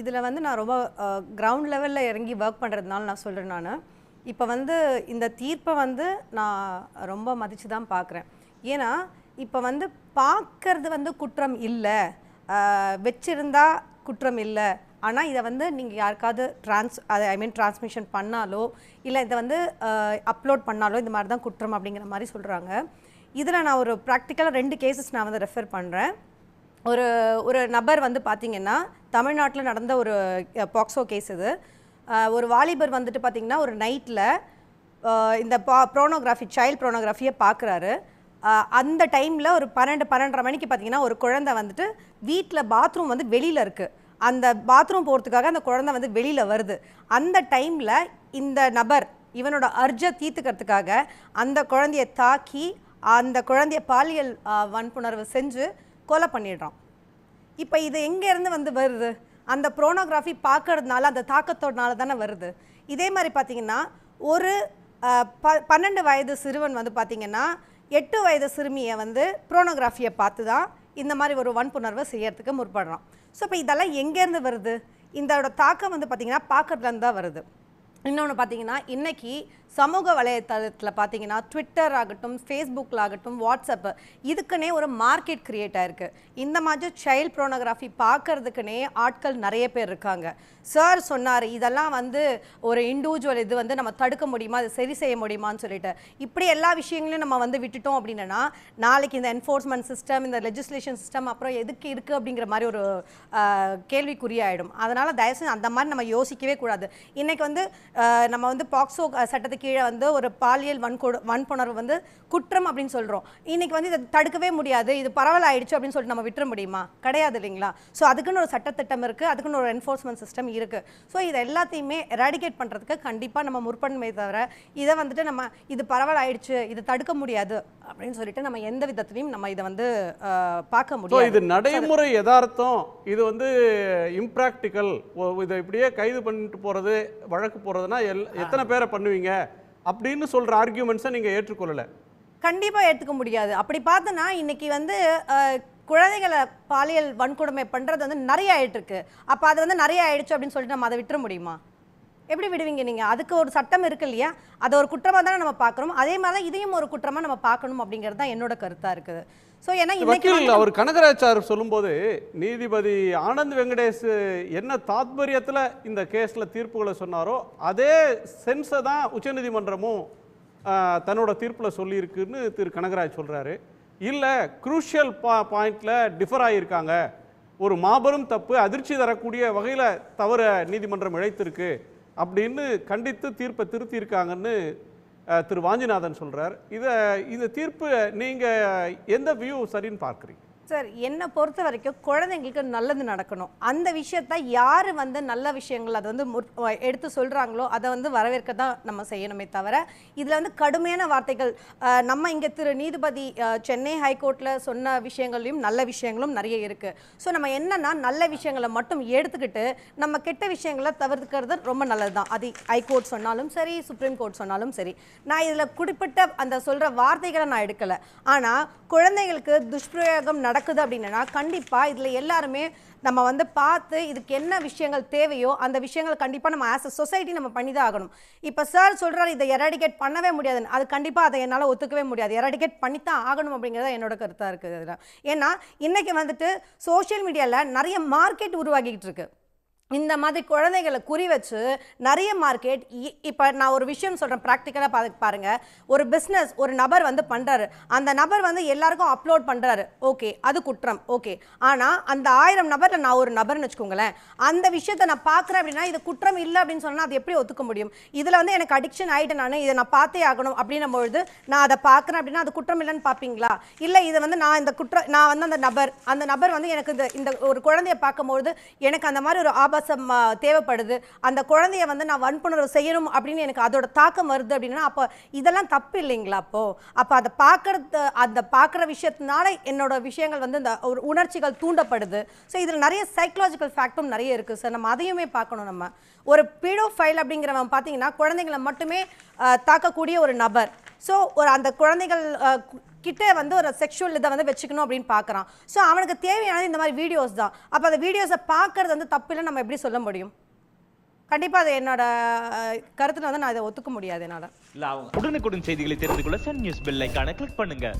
இதில் வந்து நான் ரொம்ப கிரவுண்ட் லெவலில் இறங்கி ஒர்க் பண்ணுறதுனால நான் சொல்கிறேன் நான். இப்போ வந்து இந்த தீர்ப்பை வந்து நான் ரொம்ப மதித்து தான் பார்க்குறேன் ஏன்னா இப்போ வந்து பார்க்கறது வந்து குற்றம் இல்லை. வச்சிருந்தா குற்றம் இல்லை. ஆனால் இதை வந்து நீங்கள் யாருக்காவது ட்ரான்ஸ் அதை ஐ மீன் டிரான்ஸ்மிஷன் பண்ணாலோ இல்லை இதை வந்து அப்லோட் பண்ணாலோ இந்த மாதிரி தான் குற்றம் அப்படிங்கிற மாதிரி சொல்கிறாங்க இதில் நான் ஒரு ப்ராக்டிக்கலாக ரெண்டு கேசஸ் நான் வந்து ரெஃபர் பண்ணுறேன் ஒரு ஒரு நபர் வந்து பார்த்தீங்கன்னா தமிழ்நாட்டில் நடந்த ஒரு பாக்ஸோ கேஸ் இது. ஒரு வாலிபர் வந்துட்டு பார்த்தீங்கன்னா ஒரு நைட்டில் இந்த பா ப்ரோனோகிராஃபி சைல்ட் ப்ரோனோகிராஃபியை பார்க்குறாரு அந்த டைமில் ஒரு பன்னெண்டு பன்னெண்டரை மணிக்கு பார்த்தீங்கன்னா ஒரு குழந்தை வந்துட்டு வீட்டில் பாத்ரூம் வந்து வெளியில் இருக்குது அந்த பாத்ரூம் போகிறதுக்காக அந்த குழந்தை வந்து வெளியில் வருது. அந்த டைமில் இந்த நபர் இவனோட அர்ஜை தீர்த்துக்கிறதுக்காக அந்த குழந்தைய தாக்கி அந்த குழந்தைய பாலியல் வன்புணர்வு செஞ்சு கொலை பண்ணிடுறான் இப்போ இது எங்கேருந்து வந்து வருது? அந்த ப்ரோனோகிராஃபி பார்க்கறதுனால அந்த தாக்கத்தோடனால தானே வருது. இதே மாதிரி பார்த்தீங்கன்னா ஒரு ப பன்னெண்டு வயது சிறுவன் வந்து பார்த்திங்கன்னா எட்டு வயது சிறுமியை வந்து ப்ரோனோகிராஃபியை பார்த்து தான் இந்த மாதிரி ஒரு வன்புணர்வை செய்யறதுக்கு முற்படுறான். ஸோ இப்போ இதெல்லாம் எங்கேருந்து வருது? இதோட தாக்கம் வந்து பார்த்திங்கன்னா பார்க்கறதுலேருந்து தான் வருது. இன்னொன்று பார்த்தீங்கன்னா இன்றைக்கி சமூக வலைத்தளத்தில் பார்த்தீங்கன்னா ட்விட்டர் ஆகட்டும் ஃபேஸ்புக்கில் ஆகட்டும் வாட்ஸ்அப்பு இதுக்குன்னே ஒரு மார்க்கெட் க்ரியேட் ஆகிருக்கு இந்த மாதிரி சைல்ட் ப்ரோனோகிராஃபி பார்க்கறதுக்குனே ஆட்கள் நிறைய பேர் இருக்காங்க. சார் சொன்னார் இதெல்லாம் வந்து ஒரு இண்டிவிஜுவல் இது வந்து நம்ம தடுக்க முடியுமா? அது சரி செய்ய முடியுமான்னு சொல்லிட்டு. இப்படி எல்லா விஷயங்களையும் நம்ம வந்து விட்டுட்டோம் அப்படின்னா நாளைக்கு இந்த என்ஃபோர்ஸ்மெண்ட் சிஸ்டம் இந்த லெஜிஸ்லேஷன் சிஸ்டம் அப்புறம் எதுக்கு இருக்குது அப்படிங்கிற மாதிரி ஒரு கேள்விக்குறியாயிடும் அதனால் தயவுசெய்து அந்த மாதிரி நம்ம யோசிக்கவே கூடாது. இன்றைக்கி வந்து நம்ம வந்து பாக்ஸோ சட்டத்துக்கு கீழே வந்து ஒரு பாலியல் வன்கொடு வன்புணர்வு வந்து குற்றம் அப்படின்னு சொல்கிறோம் இன்னைக்கு வந்து இதை தடுக்கவே முடியாது. இது பரவல் ஆயிடுச்சு அப்படின்னு சொல்லிட்டு நம்ம விட்டுற முடியுமா? கிடையாது இல்லைங்களா? ஸோ அதுக்குன்னு ஒரு சட்டத்திட்டம் இருக்குது அதுக்குன்னு ஒரு என்ஃபோர்ஸ்மெண்ட் சிஸ்டம் இருக்குது ஸோ இது எல்லாத்தையுமே எராடிகேட் பண்ணுறதுக்கு கண்டிப்பாக நம்ம முற்பன்மை தவிர இதை வந்துட்டு நம்ம இது பரவல் ஆயிடுச்சு இது தடுக்க முடியாது அப்படின்னு சொல்லிட்டு நம்ம எந்த விதத்துலையும் நம்ம இதை வந்து பார்க்க ஸோ முடியாது. இது நடைமுறை யதார்த்தம். இது வந்து இம்ப்ராக்டிக்கல் இதை இப்படியே கைது பண்ணிட்டு போறது வழக்கு போறதுன்னா எல் எத்தனை பேரை பண்ணுவீங்க? அப்படின்னு சொல்ற ஆர்கியூமெண்ட்ஸை நீங்க ஏற்றுக்கொள்ளல. கண்டிப்பா ஏத்துக்க முடியாது. அப்படி பார்த்தோன்னா இன்னைக்கு வந்து குழந்தைகளை பாலியல் வன்கொடுமை பண்றது வந்து நிறைய ஆயிட்டு இருக்கு அப்ப அது வந்து நிறைய ஆயிடுச்சு அப்படின்னு சொல்லிட்டு நம்ம அதை விட்டுற முடியுமா? எப்படி விடுவீங்க நீங்க? அதுக்கு ஒரு சட்டம் இருக்கு இல்லையா? அதை ஒரு குற்றமா தானே நம்ம பார்க்கறோம்? அதே மாதிரி தான் இதையும் ஒரு குற்றமா நம்ம பார்க்கணும் அப்படிங்கிறது தான் என்னோட கருத்தா இருக்குது. ஸோ ஏன்னா வக்கீல் அவர் கனகராச்சார் சொல்லும்போது நீதிபதி ஆனந்த் வெங்கடேஷ் என்ன தாத்பரியத்துல இந்த கேஸ்ல தீர்ப்புகளை சொன்னாரோ அதே சென்ஸை தான் உச்சநீதிமன்றமும் தன்னோட தீர்ப்புல சொல்லியிருக்குன்னு திரு கனகராஜ் சொல்றாரு. இல்ல குரூஷியல் பா பாயிண்ட்ல டிஃபர் ஆகியிருக்காங்க ஒரு மாபெரும் தப்பு அதிர்ச்சி தரக்கூடிய வகையில தவற நீதிமன்றம் இழைத்திருக்கு. அப்படின்னு கண்டித்து தீர்ப்பை திருத்தியிருக்காங்கன்னு திரு வாஞ்சிநாதன் சொல்கிறார் இதை இந்த தீர்ப்பு நீங்கள் எந்த வியூ சரின்னு பார்க்குறீங்க? சார் என்னை பொறுத்த வரைக்கும் குழந்தைங்களுக்கு நல்லது நடக்கணும். அந்த விஷயத்த யார் வந்து நல்ல விஷயங்கள் அதை வந்து முற்- எடுத்து சொல்கிறாங்களோ அதை வந்து வரவேற்க தான் நம்ம செய்யணுமே தவிர இதில் வந்து கடுமையான வார்த்தைகள் நம்ம இங்கே திரு நீதிபதி சென்னை ஹைகோர்ட்டில் சொன்ன விஷயங்களையும் நல்ல விஷயங்களும் நிறைய இருக்குது ஸோ நம்ம என்னென்னா நல்ல விஷயங்களை மட்டும் எடுத்துக்கிட்டு நம்ம கெட்ட விஷயங்களை தவிர்க்கிறது ரொம்ப நல்லது தான். அது ஹைகோர்ட் சொன்னாலும் சரி சுப்ரீம் கோர்ட் சொன்னாலும் சரி. நான் இதில் குறிப்பிட்ட அந்த சொல்கிற வார்த்தைகளை நான் எடுக்கலை. ஆனால் குழந்தைகளுக்கு துஷ்பிரயோகம் நடக்குது அப்படின்னா கண்டிப்பாக இதில் எல்லாருமே நம்ம வந்து பார்த்து இதுக்கு என்ன விஷயங்கள் தேவையோ அந்த விஷயங்கள் கண்டிப்பாக நம்ம ஆஸ் அ சொசைட்டி நம்ம பண்ணி தான் ஆகணும். இப்போ சார் சொல்கிறார் இதை எராடிகேட் பண்ணவே முடியாதுன்னு அது கண்டிப்பாக அதை என்னால் ஒத்துக்கவே முடியாது. எராடிகேட் பண்ணித்தான் ஆகணும் அப்படிங்கிறது என்னோட கருத்தாக இருக்குது. இதில் ஏன்னா இன்றைக்கி வந்துட்டு சோஷியல் மீடியாவில் நிறைய மார்க்கெட் உருவாகிக்கிட்டு இருக்குது இந்த மாதிரி குழந்தைகளை குறி வச்சு நிறைய மார்க்கெட் இப்போ நான் ஒரு விஷயம் சொல்கிறேன் ப்ராக்டிக்கலாக பா பாருங்கள் ஒரு பிஸ்னஸ் ஒரு நபர் வந்து பண்ணுறாரு அந்த நபர் வந்து எல்லாருக்கும் அப்லோட் பண்ணுறாரு ஓகே அது குற்றம். ஓகே ஆனால் அந்த ஆயிரம் நபரில் நான் ஒரு நபர்னு வச்சுக்கோங்களேன். அந்த விஷயத்தை நான் பார்க்குறேன் அப்படின்னா இது குற்றம் இல்லை அப்படின்னு சொன்னால் அது எப்படி ஒத்துக்க முடியும்? இதில் வந்து எனக்கு அடிக்ஷன் ஆகிட்டேன் நான் இதை நான் பார்த்தே ஆகணும் அப்படின்னும் பொழுது நான் அதை பார்க்குறேன் அப்படின்னா அது குற்றம் இல்லைன்னு பார்ப்பீங்களா இல்லை இது வந்து நான் இந்த குற்றம் நான் வந்து அந்த நபர் அந்த நபர் வந்து எனக்கு இந்த இந்த ஒரு குழந்தைய பார்க்கும்பொழுது எனக்கு அந்த மாதிரி ஒரு ஆபத்து ஆ, தேவைப்படுது. அந்த குழந்தைய வந்து நான் வன்புணர்வு செய்யணும் அப்படின்னு எனக்கு அதோட தாக்கம் வருது அப்படின்னா அப்போ இதெல்லாம் தப்பு இல்லைங்களா அப்போ? அப்போ அதை பார்க்கறது அந்த பார்க்குற விஷயத்தினால என்னோட விஷயங்கள் வந்து இந்த ஒரு உணர்ச்சிகள் தூண்டப்படுது. ஸோ இதில் நிறைய சைக்கலாஜிக்கல் ஃபேக்டும் நிறைய இருக்குது சார் நம்ம அதையுமே பார்க்கணும் நம்ம. ஒரு பீடோ ஃபைல் அப்படிங்கிறவன் பார்த்தீங்கன்னா குழந்தைங்களை மட்டுமே தாக்கக்கூடிய ஒரு நபர். ஸோ ஒரு அந்த குழந்தைகள் கிட்ட வந்து ஒரு செக்ஷுவல் இதை வந்து வச்சுக்கணும் அப்படின்னு பார்க்குறான். ஸோ அவனுக்கு தேவையானது இந்த மாதிரி வீடியோஸ் தான். அப்போ அந்த வீடியோஸை பார்க்கறது வந்து தப்பில்லை நம்ம எப்படி சொல்ல முடியும்? கண்டிப்பாக அது என்னோட கருத்தில் கருத்துல வந்து நான் இதை ஒத்துக்க முடியாது என்னால். இல்ல அவங்க உடனுக்குடன் செய்திகளை தெரிந்து கொள்ள சன் நியூஸ் பெல் கிளிக் பண்ணுங்கள்